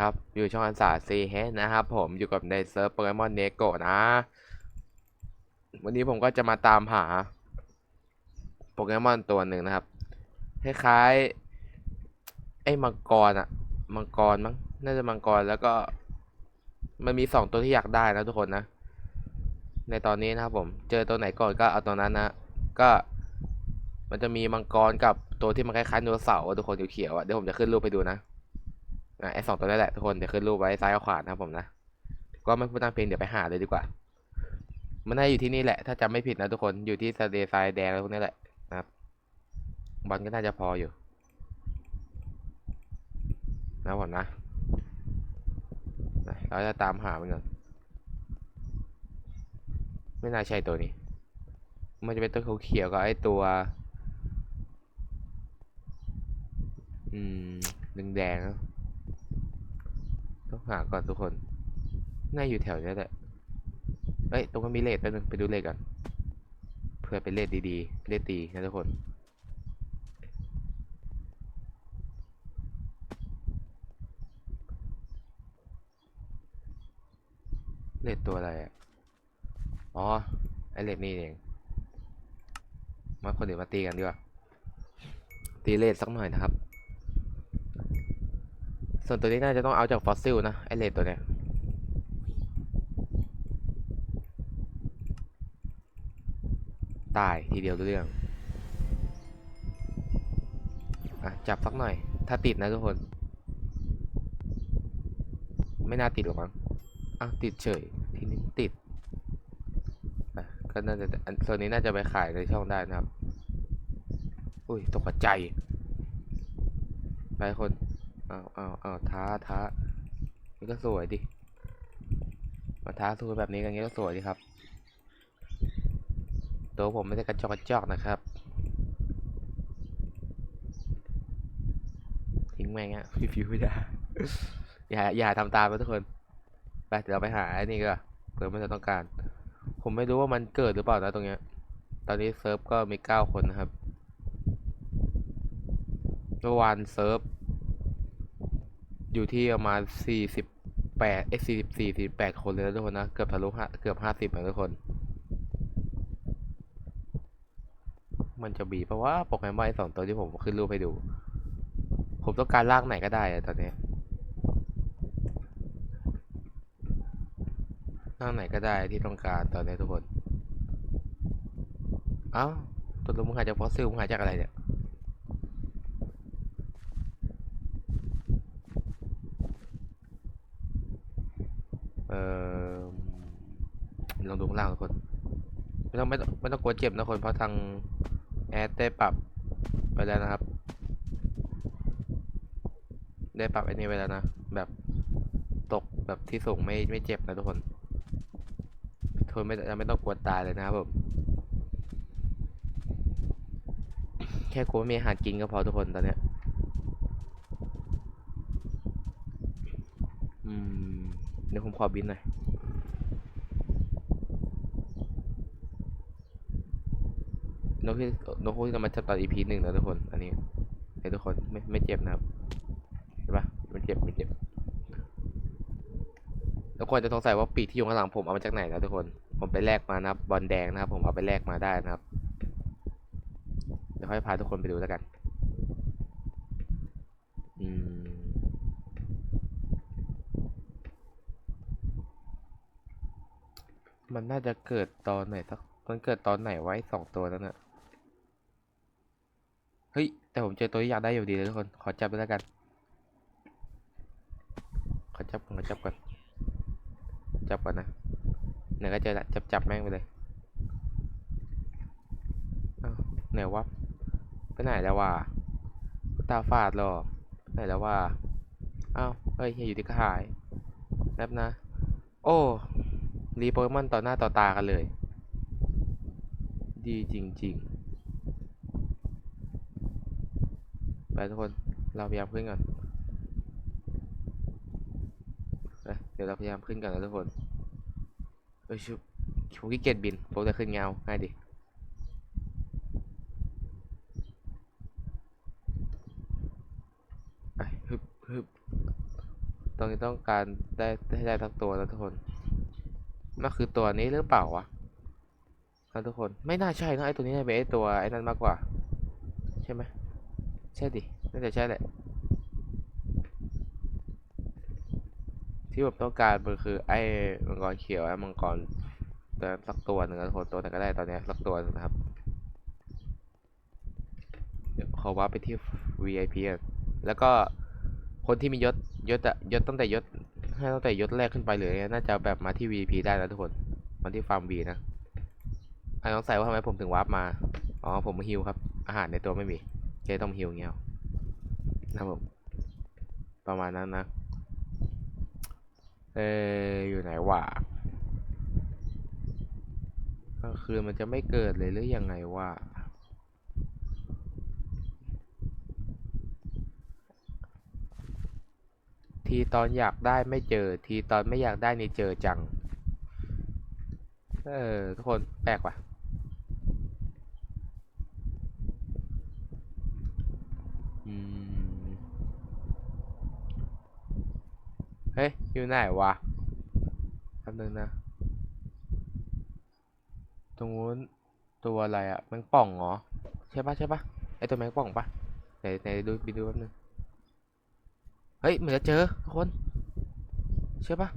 ครับอยู่ช่องอันสาซีเฮนะครับผมอยู่กับในเซิร์ฟโปเกมอนเนโกนะ วันนี้ผมก็จะมาตามหาโปเกมอนตัวหนึ่งนะครับ คล้ายๆไอ้มังกรอะมังกรมั้งน่าจะมังกรแล้วก็ มันมีสองตัวที่อยากได้นะทุกคนนะ ในตอนนี้นะครับผมเจอตัวไหนก่อนก็เอาตัวนั้นนะก็มันจะมีมังกรกับตัวที่มันคล้ายๆไดโนเสาร์ทุกคนเขียวๆอะเดี๋ยวผมจะขึ้นรูปไปดูนะ ไอสองตัวนี้แหละทุกคนเดี๋ยวขึ้นรูปไว้ซ้ายกับขวานะครับผมนะ ก็ไม่พูดตามเพลงเดี๋ยวไปหาเลยดีกว่า มันน่าอยู่ที่นี่แหละ ถ้าจำไม่ผิดนะทุกคนอยู่ที่สเตย์ไซด์แดงอะไรพวกนี้แหละนะครับบอลก็น่าจะพออยู่ นะผมนะนะเราจะตามหามันก่อนไม่น่าใช่ตัวนี้ มันจะเป็นตัวเขียวกับไอตัว อืมแดงๆนะ ต้องหาก่อนทุกคน น่าอยู่แถวนี้แหละ เอ้ย ตรงนั้นมีเลขแป๊บนึงไปดูเลขก่อนเพื่อเป็นเลขดีๆ เลขตีนะทุกคน เลขตัวอะไรอะ อ๋อ ไอเลขนี่เอง มาคนเดี๋ยวมาตีกันดีกว่า ตีเลขสักหน่อยนะครับ ส่วนตัวนี้น่าจะต้องเอาจากฟอสซิลนะ ไอเลดตัวเนี้ยตายทีเดียวรู้เรื่อง อะ จับสักหน่อย ถ้าติดนะทุกคน ไม่น่าติดหรอกมั้งอ้าวติดเฉย ทีนี้ติด อะ ก็น่าจะอันส่วนนี้น่าจะไปขายในช่องได้นะครับ อุ้ย ตกใจ ไปคน อาเอาเอาท้าท้านี่ก็สวยดิ มาท้าสู้แบบนี้กันงี้ก็สวยดิครับ ตัวผมไม่ได้กระจอกกระจอกนะครับ ทิ้งแม่งอะฟิวฟิวไม่ได้ อย่าอย่าทำตามนะทุกคน ไปเดี๋ยวเราไปหาไอ้นี่ก็เผื่อมันจะต้องการ ผมไม่รู้ว่ามันเกิดหรือเปล่านะตรงเนี้ย ตอนนี้เซิร์ฟก็มีเก้าคนนะครับเมื่อวานเซิร์ฟ อยู่ที่ประมาณสี่สิบแปดเอ้สี่สิบสี่สี่แปดคนเลยนะทุกคนนะ เกือบทะลุห้าเกือบห้าสิบแล้วทุกคน มันจะบีเพราะว่าโปเกมไอ้สองตัวที่ผมขึ้นรูปให้ดู ผมต้องการลากไหนก็ได้อะตอนนี้ลากไหนก็ได้ที่ต้องการตอนนี้ทุกคน เอ้าตัวลุงมึงหายจากฟอสซิลมึงหายจากอะไรเนี่ย เออลองดูข้างล่างทุกคนไม่ต้องไม่ต้องไม่ต้องกลัวเจ็บนะคนเพราะทางแอดได้ปรับไปแล้วนะครับ ได้ปรับไอ้นี่ไปแล้วนะ แบบตกแบบที่สูงไม่ไม่เจ็บนะทุกคนทนไม่ไม่ต้องกลัวตายเลยนะครับผมแค่กลัวไม่มีอาหารกินก็พอทุกคนตอนเนี้ย อืม เดี๋ ยวผมขอบินหน่อยนกที่นกที่เรามาจับตอน EP หนึ่งนะทุกคน อันนี้ให้ทุกคนไม่ไม่เจ็บนะครับ เห็นปะไมันเจ็บไมันเจ็บทุกคนจะสงสัยว่าปีกที่อยู่ข้างหลังผมเอามาจากไหนนะทุกคน ผมไปแลกมานะครับบอลแดงนะครับ ผมเอาไปแลกมาได้นะครับ เดี๋ยวค่อยพาทุกคนไปดูแล้วกัน อืม มันน่าจะเกิดตอนไหนสัก มันเกิดตอนไหนไว้สองตัวนั้นน่ะเฮ้ย แต่ผมเจอตัวที่อยากได้อยู่ดีเลยทุกคน ขอจับไปแล้วกัน ขอจับก่อนขอจับก่อน จับก่อนนะไหนก็เจอละจับจับแม่งไปเลยอ้าวไหนวะไปไหนแล้ววะตาฝาดหรอไปไหนแล้ววะอ้าวเฮ้ยอยู่ที่ก็หายแป๊บนะ โอ้ รีโปเกมอนต่อหน้าต่อตากันเลย ดีจริงๆ ไปทุกคน เราพยายามขึ้นก่อนเดี๋ยวเราพยายามขึ้นก่อนนะทุกคนเอ้ยชุบผมขี้เกียจบิน ผมจะขึ้นเงาง่ายดิไปฮึบฮึบตรงนี้ต้องการได้ให้ได้ทั้งตัวแล้วทุกคน นั่นคือตัวนี้หรือเปล่าวะนะทุกคนไม่น่าใช่นะไอตัวนี้น่าจะเป็นไอตัวไอ้นั่นมากกว่า ใช่ไหมใช่ดิน่าจะใช่แหละ ที่ผมต้องการมันคือไอ้มังกรเขียวไอ้มังกรตัวสักตัวหนึ่งนะทุกคนตัวไหนก็ได้ตอนนี้สักตัวนะครับเดี๋ยวขอว่าไปที่ VIP แล้วก็คนที่มียศยศอะยศตั้งแต่ยศ ให้ตั้งแต่ยศแรกขึ้นไปเลยน่าจะแบบมาที่ VP ได้นะทุกคนมาที่ฟาร์มวีนะไอะน้องใส่ว่าทำไมผมถึงวาร์ปมา อ๋อผมฮิวครับ อาหารในตัวไม่มีเจต้องฮิวเงี้ยเอานะผมประมาณนั้นนะ เอออยู่ไหนวะกลางคืนมันจะไม่เกิดเลยหรือยังไงวะ ทีตอนอยากได้ไม่เจอ ทีตอนไม่อยากได้นี่เจอจัง เออ ทุกคนแปลกว่ะเฮ้ย อยู่ไหนวะแป๊บนึงนะ ตรงนู้นตัวอะไรอะแมงป่องเหรอ ใช่ปะใช่ปะไอตัวแมงป่องปะไหนไหนดูไปดูแป๊บนึง เฮ้ยเหมือนจะเจอทุกคนใช่ปะ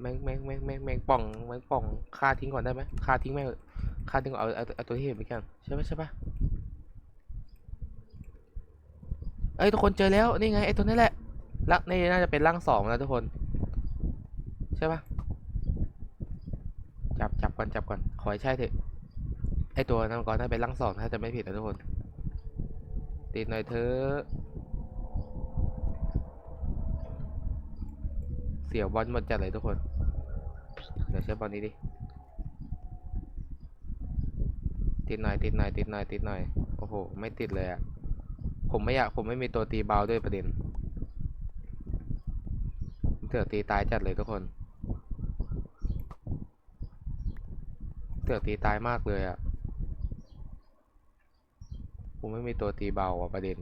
แมงแมงแมงแมงแมงป่องแมงป่องฆ่าทิ้งก่อนได้ไหมฆ่าทิ้งแม่งฆ่าทิ้งก่อนเอาเอาเอาตัวที่เห็นไปกันใช่ปะใช่ปะเอ้ยทุกคนเจอแล้วนี่ไงไอ้ตัวนี้แหละลักนี่น่าจะเป็นร่างสองนะทุกคนใช่ปะจับจับก่อนจับก่อนขอให้ใช่เถอะไอตัวนั้นก่อนน่าเป็นร่างสองถ้าจะไม่ผิดนะทุกคนติดหน่อยเถอะ สียวบอลหมดจัดเลยทุกคน เดี๋ยวใช้บอลนี้ดิ ติดหน่อยติดหน่อยติดหน่อยติดหน่อย โอ้โห ไม่ติดเลยอะผมไม่อยาก ผมไม่มีตัวตีเบาด้วยประเด็นเสือตีตายจัดเลยทุกคนเสือตีตายมากเลยอะผมไม่มีตัวตีเบาอะประเด็น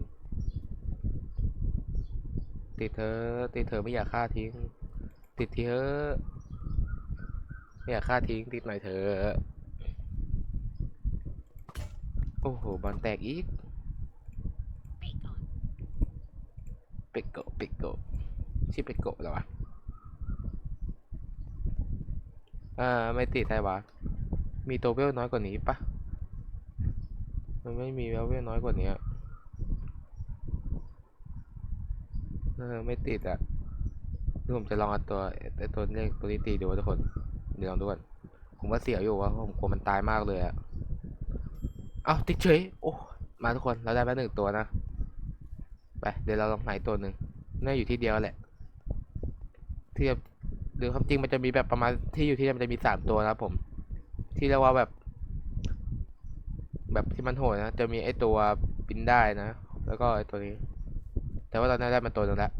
ติดเธอติดเธอไม่อยากฆ่าทิ้ง ติดทีเธอไม่อยากฆ่าทิ้งติดหน่อยเธอะโอ้โหบอลแตกอีกเปกโกเปกโกชื่อเปกโกเหรอวะอ่าไม่ติดใช่ปะมีตัวเวลน้อยกว่านี้ปะมันไม่มีเวลเวลน้อยกว่านี้เออไม่ติดอะ ผมจะลองเอาตัวไอตัวเลขตัวนี้ตีดูว่าทุกคนเดี๋ยวลองดูก่อนผมว่าเสียวอยู่ว่าผมกลัวมันตายมากเลยอะเอ้าติดเฉยโอ้มาทุกคนเราได้มาหนึ่งตัวนะไปเดี๋ยวเราลองหาอีกตัวหนึ่งน่าอยู่ที่เดียวแหละที่จะหรือความจริงมันจะมีแบบประมาณที่อยู่ที่เนี่มันจะมีสามตัวนะครับผม ที่เรียกว่าแบบ แบบที่มันโหดนะจะมีไอตัวบินได้นะ แล้วก็ไอตัวนี้ แต่ว่าตอนนี้ได้มาตัวหนึงแล้ว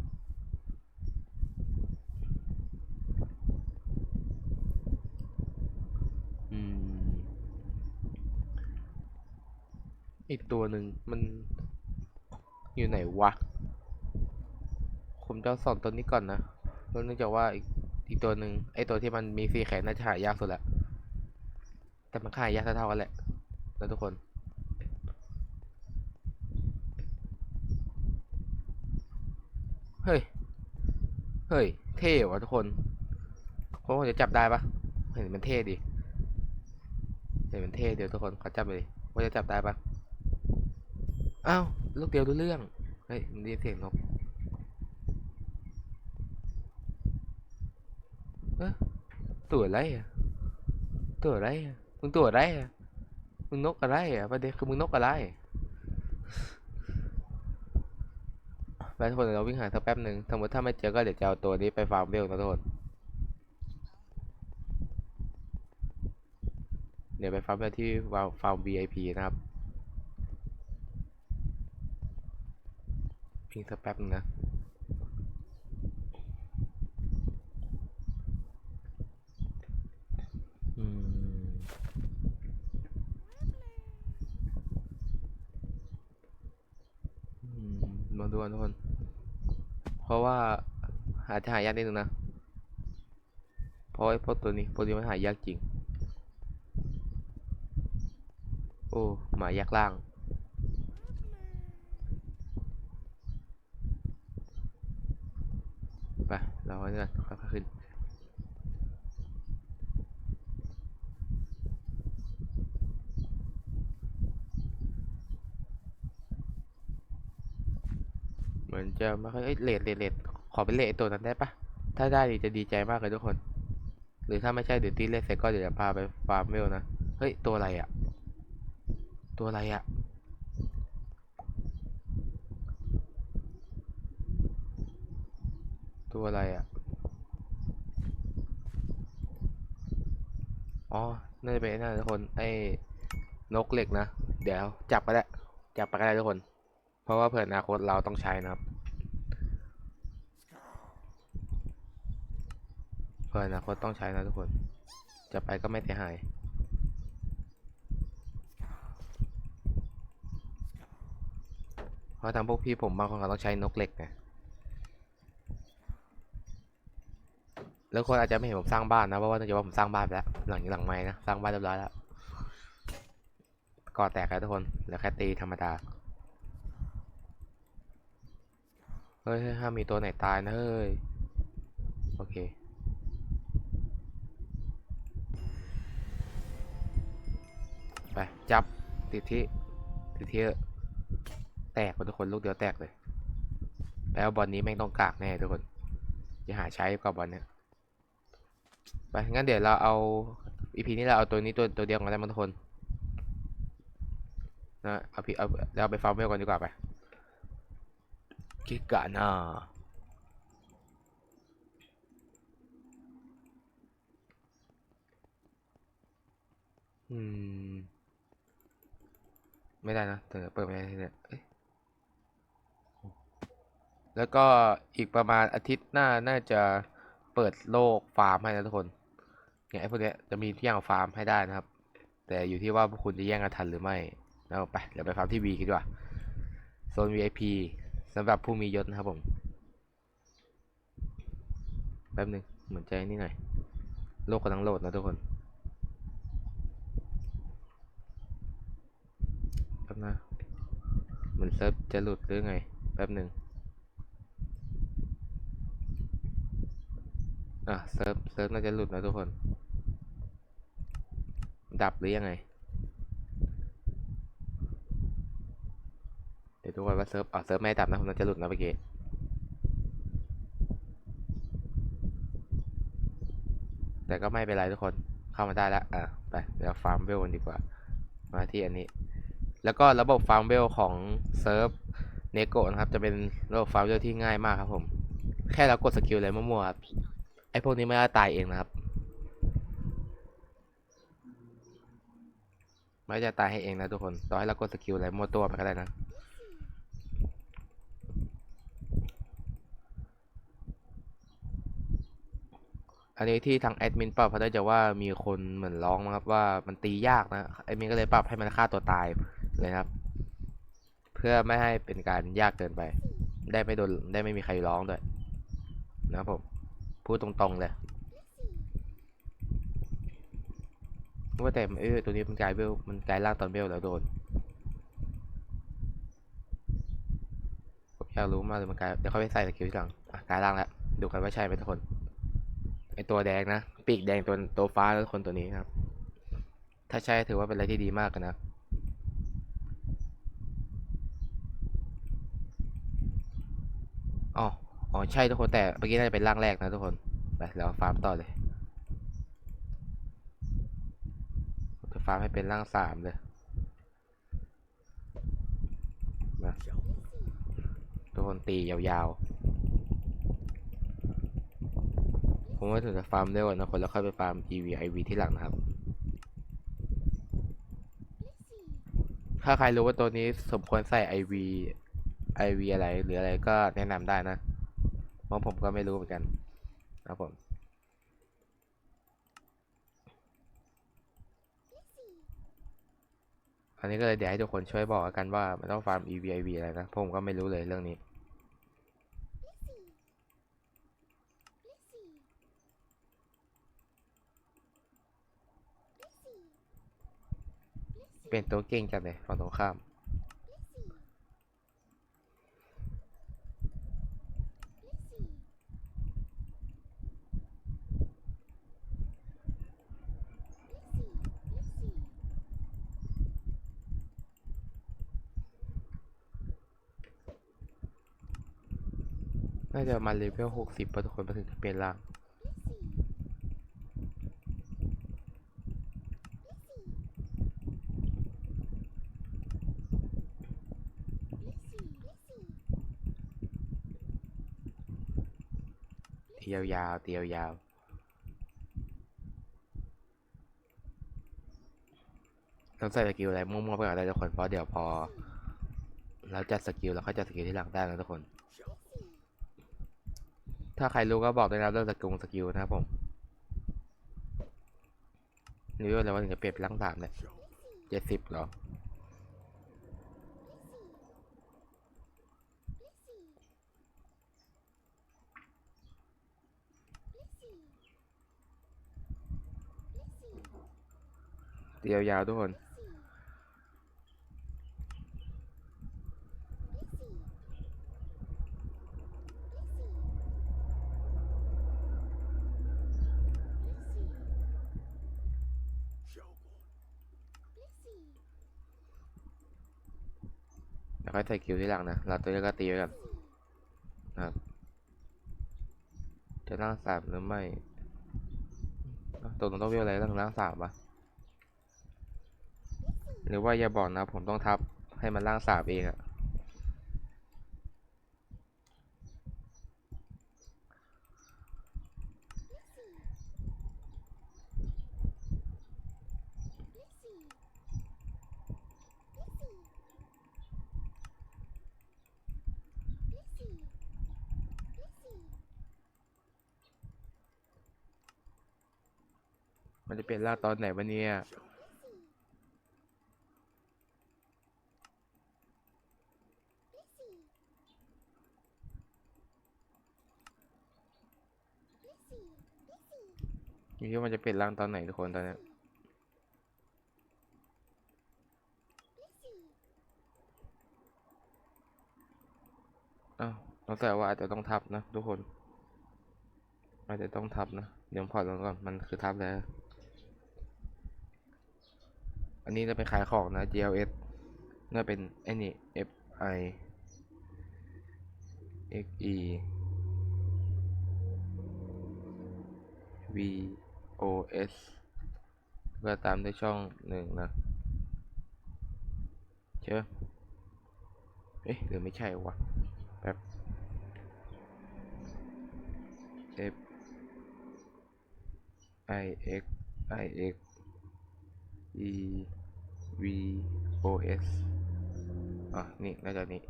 อืม อีกตัวหนึ่งมันอยู่ไหนวะ ผมจะสองตัวนี้ก่อนนะ เพราะเนื่องจากว่าอีกอีกตัวหนึ่งไอตัวที่มันมีสีแขนน่าจะหายากสุดละ แต่มันก็หายากเท่ากันแหละนะทุกคนเฮ้ย เฮ้ย เท่ว่ะทุกคนผมว่าจะจับได้ปะเห็นมันเท่ดิ เห็นมันเท่เดี๋ยวทุกคนขอจับไปดิว่าจะจับได้ปะ อ้าวลูกเดียวรู้เรื่อง เฮ้ยมันได้ยินเสียงนกเอ๊ะตัวอะไรอะ ตัวอะไรอะ มึงตัวอะไรอะ มึงนกอะไรอะประเด็นคือมึงนกอะไร ไปทุกคนเดี๋ยวเราวิ่งหาสักแป๊บหนึ่งสมมติถ้าไม่เจอก็เดี๋ยวจะเอาตัวนี้ไปฟาร์มเวลนะทุกคนเดี๋ยวไปฟาร์มเวลที่ฟาร์ม VIP นะครับ วิ่งสักแป๊บนึงนะอืมอืมมาดูกันทุกคน เพราะว่าอาจจะหายากนิดนึงนะ เพราะไอ้พวกตัวนี้พวกนี้มันหายากจริง โอ้ หมายากล่าง เราไว้ก่อนค่อยๆขึ้นเหมือนจะไม่ค่อยเอ้ยเลดเลดเลดขอเป็นเลดตัวนั้นได้ปะถ้าได้ดีจะดีใจมากเลยทุกคน หรือถ้าไม่ใช่เดี๋ยวตีเลดเสร็จก็เดี๋ยวจะพาไปฟาร์มเวลนะ เฮ้ย ตัวอะไรอะตัวอะไรอะ ตัวอะไรอะอ๋อ น่าจะเป็นไอ้นั่นทุกคน ไอ้นกเหล็กนะ เดี๋ยวจับไปแล้วจับไปก็ได้ทุกคน เพราะว่าเผื่ออนาคตเราต้องใช้นะครับ เผื่ออนาคตต้องใช้นะทุกคนจะไปก็ไม่เสียหายเพราะทางพวกพี่ผมบางคนก็ต้องใช้นกเหล็กไง แล้วคนอาจจะไม่เห็นผมสร้างบ้านนะเพราะว่าเนื่องจากว่าผมสร้างบ้านไปแล้ว หลังหลังไม้นะสร้างบ้านเรียบร้อยแล้วก่อแตกแล้วทุกคนเหลือแค่ตีธรรมดาเฮ้ยห้ามมีตัวไหนตายนะเฮ้ยโอเคไปจับติดที่ติดที่แตกทุกคนลูกเดียวแตกเลยแล้วบอลนี้แม่งต้องกากแน่ทุกคนจะหาใช้กับบอลเนี้ย ไปงั้นเดี๋ยวเราเอาอีพีนี้เราเอาตัวนี้ตัวตัวเดียวกันได้มั้งทุกคนนะเอาพีเอาเราไปฟาร์มเวลก่อนดีกว่าไปกิกาน่าอืม ไม่ได้นะเธอเปิดไม่ได้เนี่ยแล้วก็อีกประมาณอาทิตย์หน้าน่าจะ เปิดโลกฟาร์มให้นะทุกคนเนี่ยไอ้พวกเนี้ยจะมีที่อย่างฟาร์มให้ได้นะครับ แต่อยู่ที่ว่าพวกคุณจะแย่งกันทันหรือไม่แล้วไปเดี๋ยวไปฟาร์มที่ V กันดีกว่าโซน VIP สำหรับผู้มียศนะครับผมแป๊บหนึงเหมือนใจนี่หน่อยโลกกำลังโหลดนะทุกคนแป๊บนะเหมือนเซิร์ฟจะหลุดหรือไงแป๊บหนึ่ง อะเซิร์ฟเซิร์ฟน่าจะหลุดนะทุกคน ดับหรือยังไง เดี๋ยวทุกคนว่าเซิร์ฟอะเซิร์ฟไม่ดับนะผมน่าจะหลุดนะเมื่อกี้แต่ก็ไม่เป็นไรทุกคนเข้ามาได้แล้วอะไปเดี๋ยวฟาร์มเวลกันดีกว่า มาที่อันนี้ แล้วก็ระบบฟาร์มเวลของเซิร์ฟเนโกนะครับ จะเป็นระบบฟาร์มเวลที่ง่ายมากครับผม แค่เรากดสกิลอะไรมั่วๆครับ ไอพวกนี้ไม่ได้ตายเองนะครับไม่จะตายให้เองนะทุกคน ต่อให้เรากดสกิลอะไรมั่วตัวไปก็ได้นะอันนี้ที่ทางแอดมินปรับเพราได้จากว่ามีคนเหมือนร้องนะครับว่ามันตียากนะแอดมินก็เลยปรับให้มันฆ่าตัวตายเลยนะครับ เพื่อไม่ให้เป็นการยากเกินไป ได้ไม่โดนได้ไม่มีใครร้องด้วยนะครับผม พูดตรงๆเลยว่าแต่เออตัวนี้มันกลายเบลมันกลายร่างตอนเบลแล้วโดนผมอยากรู้มากเลยมันกลายเดี๋ยวเขาไปใส่สกิลทีหลังอะกลายร่างแล้วดูกันว่าใช่ไหมทุกคนไอตัวแดงนะปีกแดงตัวตัวฟ้าแล้วคนตัวนี้ครับ ถ้าใช่ถือว่าเป็นอะไรที่ดีมากนะ อ๋อ อ๋อ ใช่ทุกคนแต่เมื่อกี้น่าจะเป็นร่างแรกนะทุกคนไปเราฟาร์มต่อเลยจะฟาร์มให้เป็นร่างสามเลยมาทุกคนตียาวๆ ผมว่าถึงจะฟาร์มได้ก่อนนะคนแล้วค่อยไปฟาร์ม EV IV ที่หลังนะครับ ถ้าใครรู้ว่าตัวนี้สมควรใส่ IV IV อะไรหรืออะไรก็แนะนำได้นะ ราะผมก็ไม่รู้เหมือนกันนะครับผมอันนี้ก็เลยเดี๋ยวให้ทุกคนช่วยบอกกันว่ามันต้องฟาร์ม EV IV อะไรนะเพราะผมก็ไม่รู้เลยเรื่องนี้เป็นตัวเก่งจังเลยฝั่งตรงข้าม น่าจะมาเลเวลหกสิบพอทุกคนมาถึงเปลี่ยนร่างเตียวยาวเตียวยาวต้องใส่สกิลอะไรมั่วๆไปก่อนได้ทุกคนเพราะเดี๋ยวพอ เราจัดสกิลแล้วก็จัดสกิลที่หลังได้นะทุกคน ถ้าใครรู้ก็บอกด้วยนะเรื่องสกิลสกิลนะครับผมนี่ว่าอะไรว่าถึงจะเปลี่ยนเป็นร่างสามเนี่ยเจ็ดสิบเหรอเตียวยาวทุกคน แล้วค่อยใส่คิวที่หลังนะเราตัวนี้ก็ตีไว้กันนะครับจะล่างสามหรือไม่ตกลงต้องเวลอะไรต้องล่างสามปะหรือว่าอย่าบอกนะผมต้องทับให้มันล่างสามเองอะ มันจะเปลี่ยนร่างตอนไหนวะเนี่ยอยู่ที่ว่ามันจะเปลี่ยนร่างตอนไหนทุกคนตอนนี้ยอ้าวต้องแต่ว่าอาจจะต้องทับนะทุกคน อาจจะต้องทับนะ เดี๋ยวพอร์ตลงก่อน มันคือทับแล้ว อันนี้จะเป็นขายของนะ GLS น่าเป็นไอ้นี่ FI XE V O S ก็ตามด้วยช่องหนึ่งนะเชื่อเอ๊ะหรือไม่ใช่วะแบบ F I X I X E V O S อะ นี่ น่าจะนี่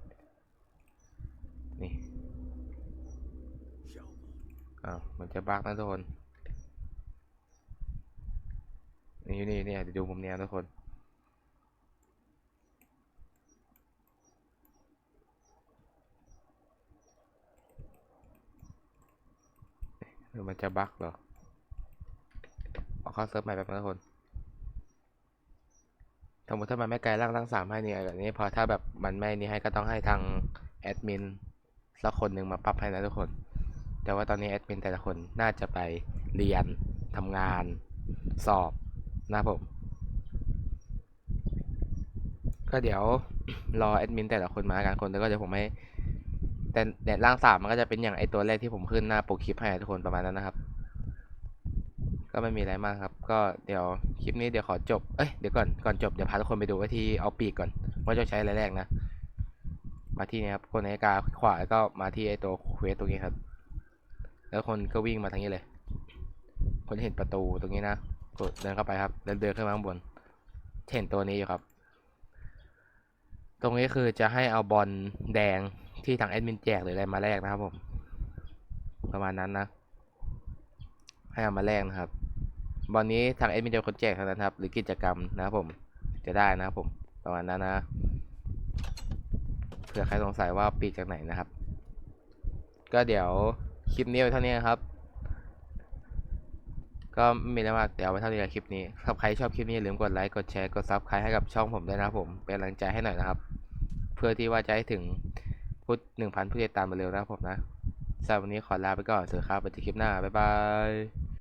นี่ อ้าว มันจะบักนะทุกคน นี่นี่เนี่ยเดี๋ยวดูมุมเนี้ยทุกคนหรือมันจะบั๊กเหรอ เอาเข้าเซิร์ฟใหม่แบบนึงทุกคน สมมติถ้ามันไม่ไกลร่างร่างสามให้เนี่ยแบบนี้พอถ้าแบบมันไม่นี่ให้ก็ต้องให้ทางแอดมินสักคนหนึ่งมาปรับให้นะทุกคน แต่ว่าตอนนี้แอดมินแต่ละคนน่าจะไปเรียนทำงาน สอบนะผม ก็เดี๋ยวรอแอดมินแต่ละคนมากันคนแล้วก็เดี๋ยวผมให้แต่แดดล่างสามมันก็จะเป็นอย่างไอตัวแรกที่ผมขึ้นหน้าปกคลิปให้ทุกคนประมาณนั้นนะครับ ก็ไม่มีอะไรมากครับ ก็เดี๋ยวคลิปนี้เดี๋ยวขอจบ เอ้ย เดี๋ยวก่อน ก่อนจบเดี๋ยวพาทุกคนไปดูว่าที่เอาปีกก่อน ว่าจะใช้อะไรแรกนะ มาที่นี่ครับ คนนาฬิกาขวาแล้วก็มาที่ไอตัวเควสตรงนี้ครับ แล้วคนก็วิ่งมาทางนี้เลย คนเห็นประตูตรงนี้นะ กดเดินเข้าไปครับ เดินเดินขึ้นมาข้างบน เห็นตัวนี้อยู่ครับ ตรงนี้คือจะให้เอาบอลแดงที่ทางแอดมินแจกหรืออะไรมาแลกนะครับผม ประมาณนั้นนะ ให้เอามาแลกนะครับ บอลนี้ทางแอดมินจะเป็นคนแจกเท่านั้นครับหรือกิจกรรมนะครับผมจะได้นะครับผมประมาณนั้นนะเผื่อใครสงสัยว่าปีจากไหนนะครับ ก็เดี๋ยวคลิปนี้ไว้เท่านี้ครับ ก็ไม่มีอะไรมากเดี๋ยวไว้เท่านี้กับคลิปนี้ถ้าใครชอบคลิปนี้อย่าลืมกดไลค์กดแชร์กดซับสไครต์ให้กับช่องผมด้วยนะครับผมเป็นกำลังใจให้หน่อยนะครับ เพื่อที่ว่าจะให้ถึงพุทหนึ่งพันผู้ติดตามมาเร็วนะครับผมนะสำหรับวันนี้ขอลาไปก่อนสวัสดีครับไปเจอคลิปหน้าบ๊ายบาย